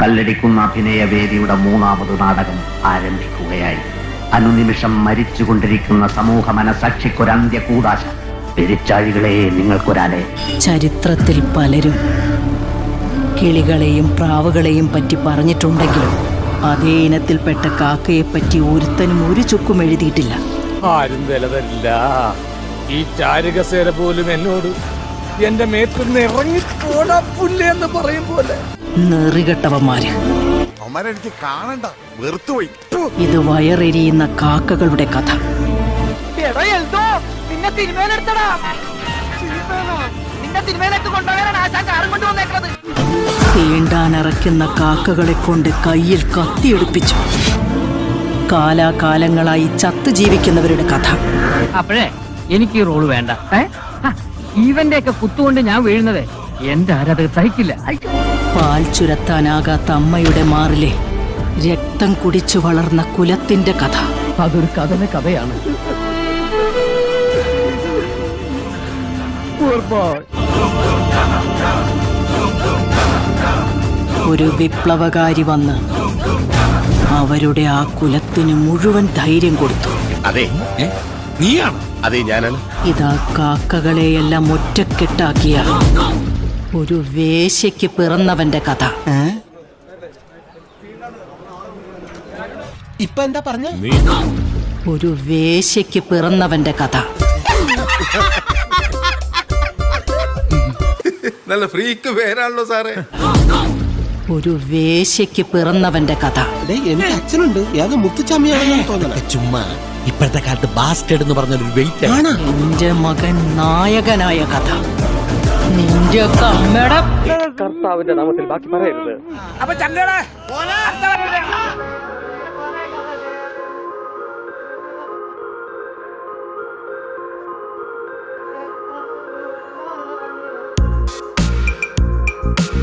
കല്ലടിക്കുന്ന അഭിനയവേദിയുടെ മൂന്നാമത് നാടകം ആരംഭിക്കുകയായി. അനുനിമിഷം മരിച്ചുകൊണ്ടിരിക്കുന്ന സമൂഹ മനസാക്ഷിക്കൊരന്ത്യ കൂടാശ. പെരിച്ചാഴികളെ നിങ്ങൾക്കൊരാലെ ചരിത്രത്തിൽ പലരും കിളികളെയും പ്രാവുകളെയും പറ്റി പറഞ്ഞിട്ടുണ്ടെങ്കിലും അതേ ഇനത്തിൽപ്പെട്ട കാക്കയെ പറ്റി ഒരുത്തനും ഒരു ചുക്കും എഴുതിയിട്ടില്ല. ആരും വില തരില്ല ഈ ചാരുകസേര പോലും എന്നോട് എന്റെ മേത്തുനിന്ന് ഇറങ്ങി പോടാ പുല്ലേ എന്ന് പറയും പോലെ. നെറികെട്ടവന്മാര്. എനിക്ക് കാണണ്ട. വെറുത്തുപോയി. ഇത് വയറെരിയുന്ന കാക്കകളുടെ കഥ. നിന്നെ തിരുമേലെടുത്തടാ നിന്നെ തിരുമേലേക്ക് കൊണ്ടുപോകാനാണ് ആശാൻ കാറും കൊണ്ട് വന്നേക്കുന്നത് തീണ്ടാനിറക്കുന്ന കാക്കകളെ കൊണ്ട് കയ്യിൽ കത്തിയെടുപ്പിച്ചു കാലാകാലങ്ങളായി ചത്തു ജീവിക്കുന്നവരുടെ കഥ. അപ്പോഴേ എനിക്ക് ഈ റോൾ വേണ്ട. ഏ? ഇവന്റെ ഒക്കെ കുത്തുകൊണ്ട് ഞാൻ വീഴുന്നത്. എന്റെ ആരാധകർ സഹിക്കില്ല. പാൽ ചുരത്താനാകാത്ത അമ്മയുടെ മാറിലെ രക്തം കുടിച്ചു വളർന്ന കുലത്തിന്റെ കഥ. അതൊരു കഥന കഥയാണ്. ഒരു വിപ്ലവകാരി വന്ന് അവരുടെ ആ കുലത്തിന് മുഴുവൻ ധൈര്യം കൊടുത്തു. അതെ. നീയാണ്? അതെ ഞാനാണ്. ഇതാ കാക്കകളെയെല്ലാം ഒറ്റക്കെട്ടാക്കിയ ഒരു വേശ്യയ്ക്ക് പിറന്നവന്റെ കഥ. ഇപ്പൊ എന്താ പറഞ്ഞ? ഒരു വേശ്യയ്ക്ക് പിറന്നവന്റെ കഥ. നല്ല ഫ്രീക്ക് പേരാണല്ലോ സാറേ. ഒരു വേശ്യയ്ക്ക് പിറന്നവന്റെ കഥ. എനിക്ക് അച്ഛനുണ്ട്. ഏത് മുത്തുച്ചാമിയാണെന്ന് തോന്നുന്നു ചുമ്മാ. ഇപ്പോഴത്തെ കാലത്ത് ബാസ്റ്റഡ് എന്ന് പറഞ്ഞൊരു വെയിറ്റ് ആണ്. എന്റെ മകൻ നായകനായ കഥ. നിന്റെ കർത്താവിന്റെ നാമത്തിൽ ബാക്കി പറയരുത്. അപ്പൊ ചങ്കട